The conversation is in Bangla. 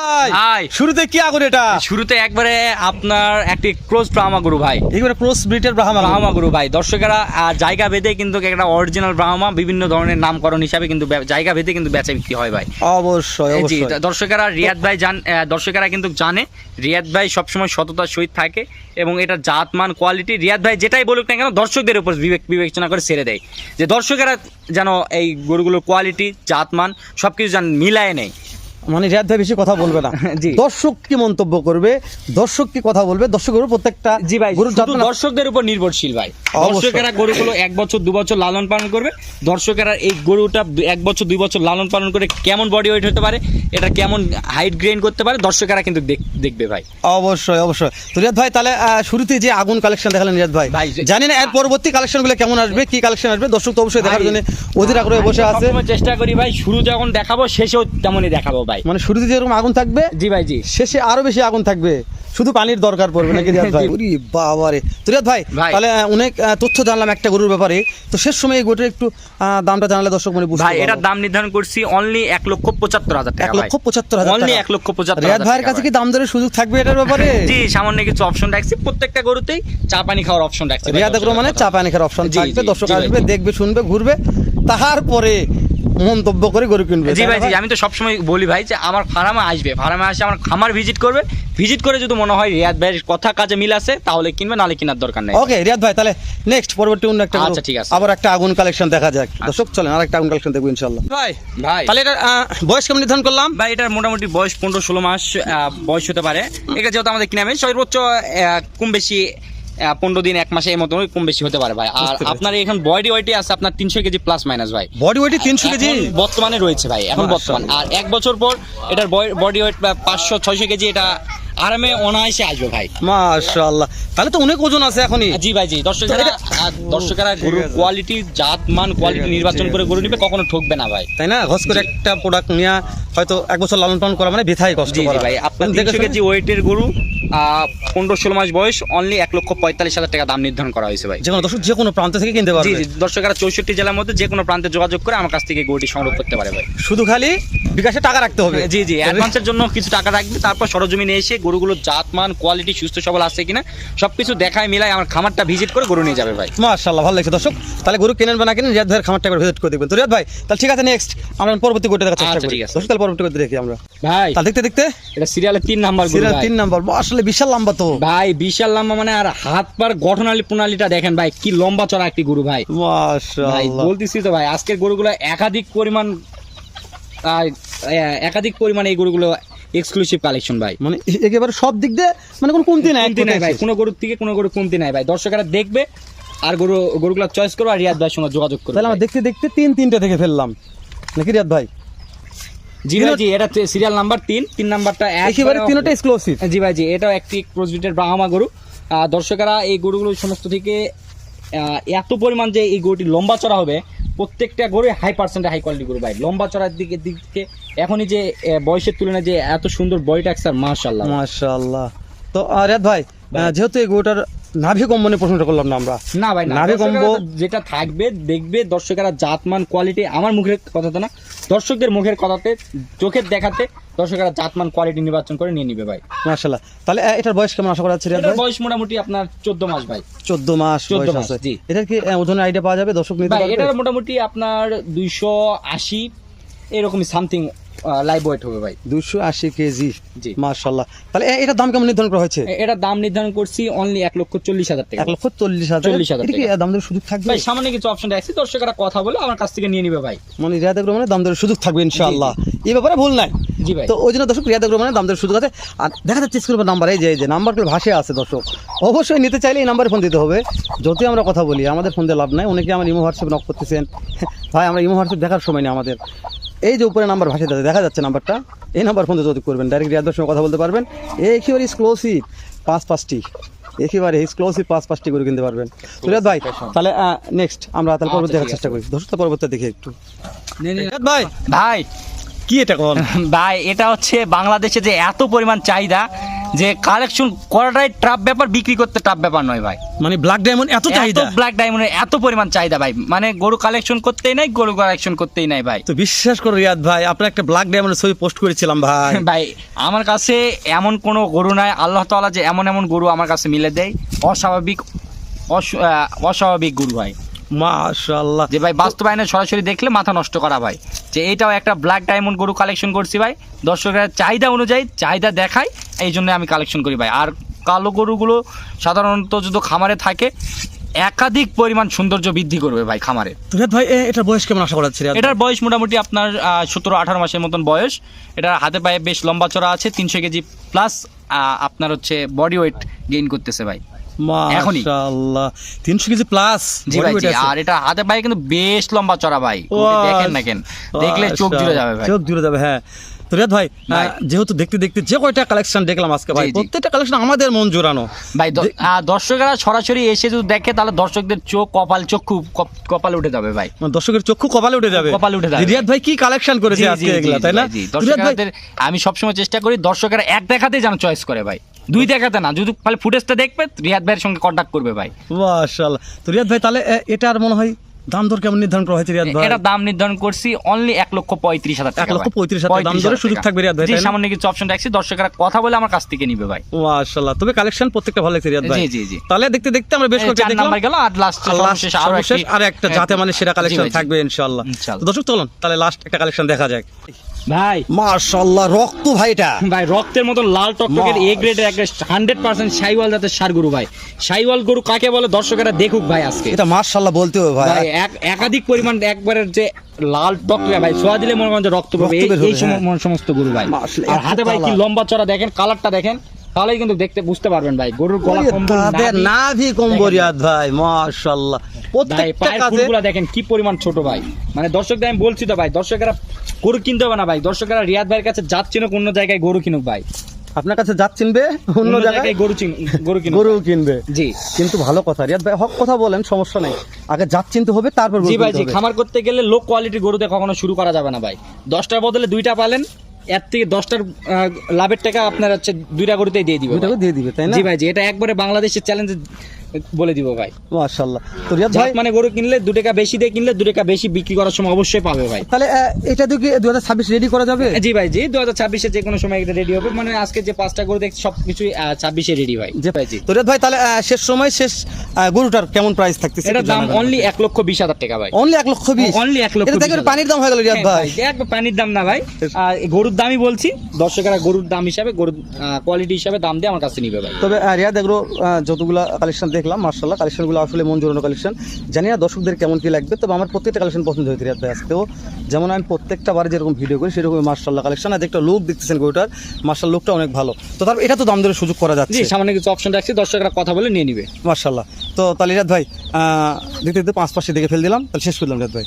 ভাই। শুরুতে কি আগুন এটা? শুরুতে একবারে আপনার একটি ক্রোজ ব্রাহ্মা গরু ভাই। একেবারে ব্রিটের ব্রাহ্মা ব্রাহ্মা গরু ভাই। দর্শকেরা জায়গা ভেদে কিন্তু একটা অরিজিনাল ব্রাহ্মা বিভিন্ন ধরনের নামকরণ হিসাবে কিন্তু জায়গা ভেদে কিন্তু বেচা বিক্রি হয় ভাই। অবশ্যই দর্শকেরা রিয়াদ ভাই জান দর্শকেরা কিন্তু জানে রিয়াদ ভাই সবসময় সততার সহিত থাকে এবং এটা জাতমান কোয়ালিটি রিয়াদ ভাই যেটাই বলুক না কেন দর্শকদের উপর বিবেক বিবেচনা করে ছেড়ে দেয়। যে দর্শকেরা যেন এই গরুগুলোর কোয়ালিটি জাতমান সব কিছু যেন মিলায় নেই মানে রিয়াদ ভাই বেশি কথা বলবে না। দর্শক কি মন্তব্য করবে? দর্শক কি কথা বলবে? দর্শকের উপর প্রত্যেকটা জি ভাই যত্ন দর্শকদের উপর নির্ভরশীল ভাই। দর্শকেরা গরুগুলো এক বছর দু বছর লালন পালন করবে। দর্শকেরা এই গরুটা এক বছর দুই বছর লালন পালন করে কেমন বডি ওয়েট হতে পারে এটা কেমন হাইট গ্রেন করতে পারে দর্শকেরা কিন্তু দেখ- দেখবে ভাই। অবশ্যই অবশ্যই। তো রিয়াদ ভাই তাহলে শুরুতে যে আগুন কালেকশন দেখালেন রিয়াদ ভাই ভাই, জানি না এর পরবর্তী কালেকশনগুলো কেমন আসবে কি কালেকশন আসবে দর্শক তো অবশ্যই দেখার জন্য অধীর আগ্রহে বসে আছে। চেষ্টা করি ভাই শুরু যখন দেখাবো শেষেও তেমনই দেখাবো ভাই। মানে শুরুতে যেরকম আগুন থাকবে জি ভাই জি। শেষে আরও বেশি আগুন থাকবে। শুধু পানির দরকার পড়বে নাকি বাবারে। তো ভাই। তাহলে অনেক তথ্য জানলাম একটা গরুর ব্যাপারে। তো শেষ সময় এই গরুটার একটু দামটা জানালে দর্শক মনে বুঝতে ভাই পারবে। এটার দাম নির্ধারণ করছি অনলি এক লক্ষ পঁচাত্তর হাজার টাকা এক লক্ষ পঁচাত্তর হাজার অনলি টাকা। এক লক্ষ পঁচাত্তর রিয়াদ ভাইয়ের কাছে কি দাম দরের সুযোগ থাকবে এটার ব্যাপারে? জি সামান্য কিছু অপশন রাখছি। প্রত্যেকটা গরুতেই চা পানি খাওয়ার অপশন রাখছি রিয়াদ মানে চা পানি খাওয়ার অপশন থাকবে দর্শক আসবে দেখবে শুনবে ঘুরবে। তারপরে মন্তব্য করে গরু কিনবে। জি ভাই জি আমি তো সবসময় বলি ভাই যে আমার ফার্মে আসবে। ফার্মে আসে আমার খামার ভিজিট করবে। ভিজিট করে যদি মনে হয় রিয়াদ ভাইয়ের কথা কাজে মিল আছে তাহলে কিনবে নাহলে কেনার দরকার নেই। ওকে রিয়াদ ভাই তাহলে নেক্সট পরবর্তী অন্য একটা আচ্ছা, ঠিক আছে। আবার একটা আগুন কালেকশন দেখা যাক। দর্শক চলেন আর একটা আগুন কালেকশন দেখব ইনশাল্লাহ ভাই ভাই। তাহলে এটা বয়স কেমন নির্ধারণ করলাম? ভাই এটার মোটামুটি বয়স পনেরো ষোলো মাস বয়স হতে পারে। এটা যেহেতু আমাদের কিনে আমি সর্বোচ্চ কম বেশি পনেরো দিন এক মাসের মতো কম বেশি হতে পারে ভাই। আর আপনার এখন বডি ওয়েটে আছে আপনার তিনশো কেজি প্লাস মাইনাস ভাই। বডি ওয়েটে তিনশো কেজি? বর্তমানে রয়েছে ভাই এখন বর্তমান। আর এক বছর পর এটার বডি ওয়েট পাঁচশো ছয়শো কেজি এটা আরামে অনায়াসে আসবে ভাই। মাশাআল্লাহ। তাহলে তো অনেক ওজন আছে এখনই। জি ভাই জি। দর্শকেরা আর দর্শকেরা গরুর কোয়ালিটি জাত মান কোয়ালিটি নির্বাচন করে গরু নিবে কখনো ঠকবে না ভাই। তাই না? ঘস করে একটা প্রোডাক্ট নিয়ে হয়তো এক বছর লালন পালন করা মানে বৃথাই কষ্ট করা। ভাই আপনার দেখে কেজি ওয়েটের গরু পনেরো ষোলো মাস বয়স অনলি এক লক্ষ পঁয়তাল্লিশ হাজার টাকা দাম নির্ধারণ করা হয়েছে ভাই। যে কোনো দর্শক যে কোনো প্রান্ত থেকে কিনতে পারবে। জি দর্শকেরা চৌষট্টি জেলার মধ্যে যে কোনো প্রান্তে যোগাযোগ করে আমার কাছ থেকে গরুটি সংগ্রহ করতে পারে ভাই। শুধু খালি বিকাশে টাকা রাখতে হবে। জি জি অ্যাডভান্সের জন্য কিছু টাকা রাখবে তারপর সরজমিনে এসে গরুগুলোর জাতমান কোয়ালিটি সুস্থ সবল আছে কিনা সবকিছু দেখায় মিলাই আমার খামারটা ভিজিট করে গরু নিয়ে যাবে ভাই। মাশাআল্লাহ ভালো লাগছে। দর্শক তাহলে গরু কেনেন বা না কেনেন রিয়াদ ভাইয়ের খামারটা একবার ভিজিট করে দেখবেন। তো রিয়াদ ভাই তাহলে ঠিক আছে নেক্সট আমরা পরবর্তী গোটা দেখার চেষ্টা আচ্ছা, করি। দর্শক তাহলে পরবর্তী গোটা দেখি আমরা। ভাই তাহলে দেখতে দেখতে। এটা সিরিয়ালের তিন নাম্বার গরু সিরিয়াল তিন নাম্বার আসলে বিশাল লম্বা তো। ভাই বিশাল লম্বা মানে আর হাত পার গঠনালী প্রণালীটা দেখেন ভাই কি লম্বা চড়া একটি গরু ভাই। ভাই মাশাআল্লাহ বলতেছি তো ভাই আজকের গরুগুলো একাধিক পরিমাণ একাধিক পরিমাণে এই গরুগুলো এক্সক্লুসিভ কালেকশন ভাই। মানে একেবারে সব দিক দিয়ে মানে কোনো কমতি নাই কমতি নাই ভাই কোনো গরুর থেকে কোনো গরু কমতি নাই ভাই। দর্শকেরা দেখবে আর গরু গরুগুলো চয়েস করো আর রিয়াদ ভাইয়ের সঙ্গে যোগাযোগ করবে তাহলে আমরা দেখতে দেখতে তিন তিনটে দেখে ফেললাম। নাকি রিয়াদ ভাই? জি ভাই জি এটা সিরিয়াল নাম্বার তিন তিন নাম্বারটা একেবারে তিনটা এক্সক্লুসিভ জি ভাই জি এটাও একটি ক্রসবিটের ব্রাহ্মা গরু। দর্শকেরা এই গরুগুলো সমস্ত থেকে এত পরিমাণ যে এই গরুটি লম্বা চড়া হবে প্রত্যেকটা গরু হাই পার্সেন্টে হাই কোয়ালিটি গরু ভাই। লম্বা চড়ার দিকে দিক থেকে এখনই যে বয়সের তুলনায় যে এত সুন্দর বডি টাক্সার মাশাল্লাহ মাশাআল্লাহ। তো রিয়াদ ভাই। যেহেতু এই গরুটার নাভি কম্বনে প্রশ্নটা করলাম না আমরা। না ভাই নাভি যেটা থাকবে দেখবে দর্শকেরা জাতমান কোয়ালিটি আমার মুখের কথাতে না দর্শকদের মুখের কথাতে চোখের দেখাতে দর্শকেরা জাতমান কোয়ালিটি নির্বাচন করে নিয়ে নিবে ভাই। মাশাআল্লাহ। তাহলে এটার বয়স কেমন? আশা করা যাচ্ছে এটার বয়স মোটামুটি আপনার চোদ্দ মাস ভাই। 14 মাস 14 বয়স মাস, আছে। জি। এটার কি ওজনের আইডিয়া পাওয়া যাবে? দর্শক নিতে পারবে? এটার মোটামুটি আপনার দুইশো আশি এরকমই সামথিং লাইভ ওয়েট হবে ভাই। 280 কেজি। জি। মাশাআল্লাহ। তাহলে এটার দাম কেমন নির্ধারণ করা হয়েছে? এটার দাম নির্ধারণ করছি অনলি এক লক্ষ চল্লিশ হাজার টাকা। এক লক্ষ চল্লিশ হাজার? 40,000 এটা কি টাকা। দাম দরের সুযোগ থাকবে? ভাই সামনে কিছু অপশন রাখছি দর্শকেরা কথা বলে আমার কাছ থেকে নিয়ে নিবে ভাই। মানে রিয়াদ রহমানের দাম দরের সুযোগ থাকবে ইনশাআল্লাহ। এই ব্যাপারে ভুল নাই। জি ভাই। তো ওই জন্য দর্শক রিয়াদ রহমানের দাম দরের সুযোগ আছে। আর দেখা যাচ্ছে স্ক্রিনের নাম্বার এই যে যে নাম্বারগুলো ভাষায় আছে দর্শক। অবশ্যই নিতে চাইলে এই নাম্বারে ফোন দিতে হবে। যদি আমরা কথা বলি আমাদের ফোন দিয়ে লাভ নাই। অনেকে আমার ইমো হোয়াটসঅ্যাপ নক করতেছেন। ভাই আমরা ইমো হোয়াটসঅ্যাপ দেখার সময় নেই আমাদের। এই যে উপরে নাম্বার ভাসিয়ে দেয় দেখা যাচ্ছে নাম্বারটা। এই নাম্বার ফোন যদি যোগাযোগ করবেন ডাইরেক্ট রিয়াদের সঙ্গে কথা বলতে পারবেন। একেবারে এক্সক্লোসিভ পাঁচ পাঁচটি। একেবারে এক্সক্লোসিভ পাঁচ পাঁচটি করে কিনতে পারবেন। রিয়াদ ভাই তাহলে নেক্সট আমরা তাহলে পরবর্তী আচ্ছা, দেখার চেষ্টা করি। দর্শক পরবর্তী দেখি একটু। ভাই। ভাই। কি এটা কোন? ভাই এটা হচ্ছে বাংলাদেশে যে এত পরিমাণ চাহিদা যে কালেকশন করাটাই ট্রাপ ব্যাপার বিক্রি করতে ট্রাপ ব্যাপার নয় ভাই। মানে ব্ল্যাক ডায়মন্ড এত এত চাহিদা? ব্ল্যাক ডায়মন্ডের এত পরিমাণ চাহিদা ভাই। মানে গরু কালেকশন করতেই নাই গরু কালেকশন করতেই নাই ভাই। তো বিশ্বাস করো রিয়াদ ভাই আপনার একটা ব্ল্যাক ডায়মন্ডের ছবি পোস্ট করেছিলাম ভাই। ভাই আমার কাছে এমন কোনো গরু নাই আল্লাহ তাআলা যে এমন এমন গরু আমার কাছে মিলে দেয় অস্বাভাবিক অস- অস্বাভাবিক গরু ভাই। মাশাআল্লাহ। যে ভাই বাস্তবায়নে সরাসরি দেখলে মাথা নষ্ট করা ভাই। যে এটাও একটা ব্ল্যাক ডায়মন্ড গরু কালেকশন করছি ভাই। দর্শকের চাহিদা অনুযায়ী চাহিদা দেখাই এই জন্য আমি কালেকশন করি ভাই। আর কালো গরুগুলো সাধারণত যদি খামারে থাকে একাধিক পরিমাণ সৌন্দর্য বৃদ্ধি করবে ভাই খামারে। রিয়াদ ভাই এটার বয়স কেমন আশা করা? এটার বয়স মোটামুটি আপনার সতেরো আঠারো মাসের মতন বয়স। এটার হাতে পায়ে বেশ লম্বা চড়া আছে তিনশো কেজি প্লাস আপনার হচ্ছে বডি ওয়েট গেইন করতেছে ভাই। এখনই। মাশাআল্লাহ। 300 কেজি প্লাস জি ভাই জি আর এটা হাতে পায়ে কিন্তু বেশ লম্বা চড়া ভাই। গরুটি দেখেন না কেন? দেখলে চোখ জুড়ে যাবে ভাই। চোখ জুড়ে যাবে হ্যাঁ। তো রিয়াদ ভাই। যেহেতু দেখতে দেখতে যে কয়টা কালেকশন দেখলাম আজকে ভাই। প্রত্যেকটা কালেকশন আমাদের মন জোরানো ভাই দর্শকেরা সরাসরি এসে যদি দেখে তাহলে দর্শকদের চোখ কপাল চক্ষু কপ- কপালে উঠে যাবে ভাই। মানে দর্শকের চক্ষু কপালে উঠে যাবে। কপালে উঠে যাবে। রিয়াদ ভাই কি কালেকশন করেছে আজকে এগুলা তাই না? দর্শকদের আমি সবসময় চেষ্টা করি দর্শকেরা এক দেখাতেই যেন চয়েস করে ভাই। দুই দেখাতে না যদি খালি ফুটেজটা দেখবে রিয়াদ ভাইয়ের সঙ্গে কন্ট্যাক্ট করবে ভাই। মাশাআল্লাহ। তো রিয়াদ ভাই তাহলে এটা আর মনে হয় দাম দর কেমন নির্ধারণ করা হয়েছে রিয়াদ ভাই? এটা দাম নির্ধারণ করছি অনলি এক লক্ষ পঁয়ত্রিশ হাজার টাকা এক লক্ষ পঁয়ত্রিশ হাজার দাম দরে সুযোগ থাকবে রিয়াদ ভাই, জি সামান্য কিছু অপশন রাখছি দর্শকেরা কথা বলে আমার কাছ থেকে নিবে ভাই। মাশাআল্লাহ তবে কালেকশন প্রত্যেকটা ভালো লাগছে রিয়াদ ভাই। জি, জি, জি। তাহলে দেখতে দেখতে আমরা বেশ কয়েকটা দেখলাম। নাম্বার গেল আর লাস্ট সর্বশেষ আরও সর্বশেষ আর একটা যাতে মানে সেরা কালেকশন থাকবে ইনশাআল্লাহ। দর্শক চলুন তাহলে লাস্ট একটা কালেকশন দেখা যাক। ভাই। মাশাআল্লাহ রক্ত ভাই এটা। ভাই রক্তের মতো লাল টকটকের এ গ্রেডের একটা হান্ড্রেড পার্সেন্ট সাইওয়াল জাতের সার গরু ভাই। গরু কাকে বলে? দর্শকেরা দেখুক ভাই আজকে। এটা মাশাআল্লাহ বলতে হবে ভাই। ভাই এক একাধিক পরিমাণ একবারের যে লাল ভাই দিলে মনে রক্ত পাবে এই হ্যাঁ। সমস্ত গরু ভাই। আর হাতে ভাই কি লম্বা চড়া দেখেন কালারটা দেখেন তাহলেই কিন্তু দেখতে বুঝতে পারবেন ভাই গরুর গলা কম্বল নাভি- নাভি কম্বরিয়াত ভাই মাশাআল্লাহ। প্রত্যেকটা কাজে দেখেন কি পরিমাণ ছোট ভাই। মানে দর্শকদের আমি বলছি তো ভাই দর্শকেরা গরু কিনতে হবে না ভাই। দর্শকেরা রিয়াদ ভাইয়ের কাছে যাচ্ছে না অন্য জায়গায় গরু কিনুক ভাই। আপনার কাছে যাত চিনবে অন্য জায়গায় গরু চিন গরু কিনুক গরু কিনবে। জি। কিন্তু ভালো কথা রিয়াদ ভাই হক কথা বলেন সমস্যা নেই। আগে জাত চিনতে হবে তারপর জি ভাই জি। খামার করতে গেলে লো কোয়ালিটির গরুতে কখনো শুরু করা যাবে না ভাই। দশটার বদলে দুইটা পালেন এর থেকে দশটার লাভের টাকা আপনার হচ্ছে দুইটা গরুতেই দিয়ে দিব দিয়ে দিবে তাই না? জি ভাই জি। এটা একবারে বাংলাদেশের চ্যালেঞ্জ বলে দিব ভাই। মাশাআল্লাহ। তো রিয়াদ ভাই মানে গরু কিনলে দু টাকা বেশি দিয়ে কিনলে দু টাকা বেশি বিক্রি করার সময় অবশ্যই পাবে ভাই। তাহলে এটা দিয়ে কি দু হাজার ছাব্বিশ রেডি করা যাবে? জি ভাই জি দু হাজার ছাব্বিশে যে কোনো সময় এটা রেডি হবে। মানে আজকে যে পাঁচটা গরু দেখছি সব কিছুই ছাব্বিশে রেডি ভাই। যে ভাই জি। তো রিয়াদ ভাই তাহলে শেষ সময় শেষ গরুটার কেমন প্রাইস থাকতেছে এটার দাম অনলি এক লক্ষ বিশ হাজার টাকা ভাই। অনলি এক লক্ষ বিশ? Only এক লক্ষ এটা হাজার। পানির দাম হয়ে গেল রিয়াদ ভাই। হ্যাঁ, একবার পানির দাম না ভাই। গরুর দামই বলছি দর্শকেরা গরুর দাম হিসাবে গরুর কোয়ালিটি হিসাবে দাম দিয়ে আমার কাছে নিবে ভাই। তবে রিয়াদ এগুলো যতগুলো কালেকশন দেখলাম মার্শাল্লাহ কালেকশনগুলো আসলে মন জোরানো কালেকশন জানি না দর্শকদের কেমন কি লাগবে তবে আমার প্রত্যেকটা কালেকশন পছন্দ হয়েছে রিয়াদ ভাই আজকেও। যেমন আমি প্রত্যেকটা বারে যেরকম ভিডিও করি সেরকমই মার্শাল্লাহ কালেকশন আর একটা লুক দেখতেছেন গরুটার মার্শাল লুকটা অনেক ভালো। তো তারপর এটা তো দাম দরে সুযোগ করা যাচ্ছে। সামনে কিছু অপশন রাখছি দর্শকরা কথা বলে নিয়ে নিবে। মার্শাল্লাহ তো তাহলে রিয়াদ ভাই দেখতে দেখতে পাঁচ পাশে দেখে ফেল দিলাম তাহলে শেষ করলাম রিয়াদ ভাই।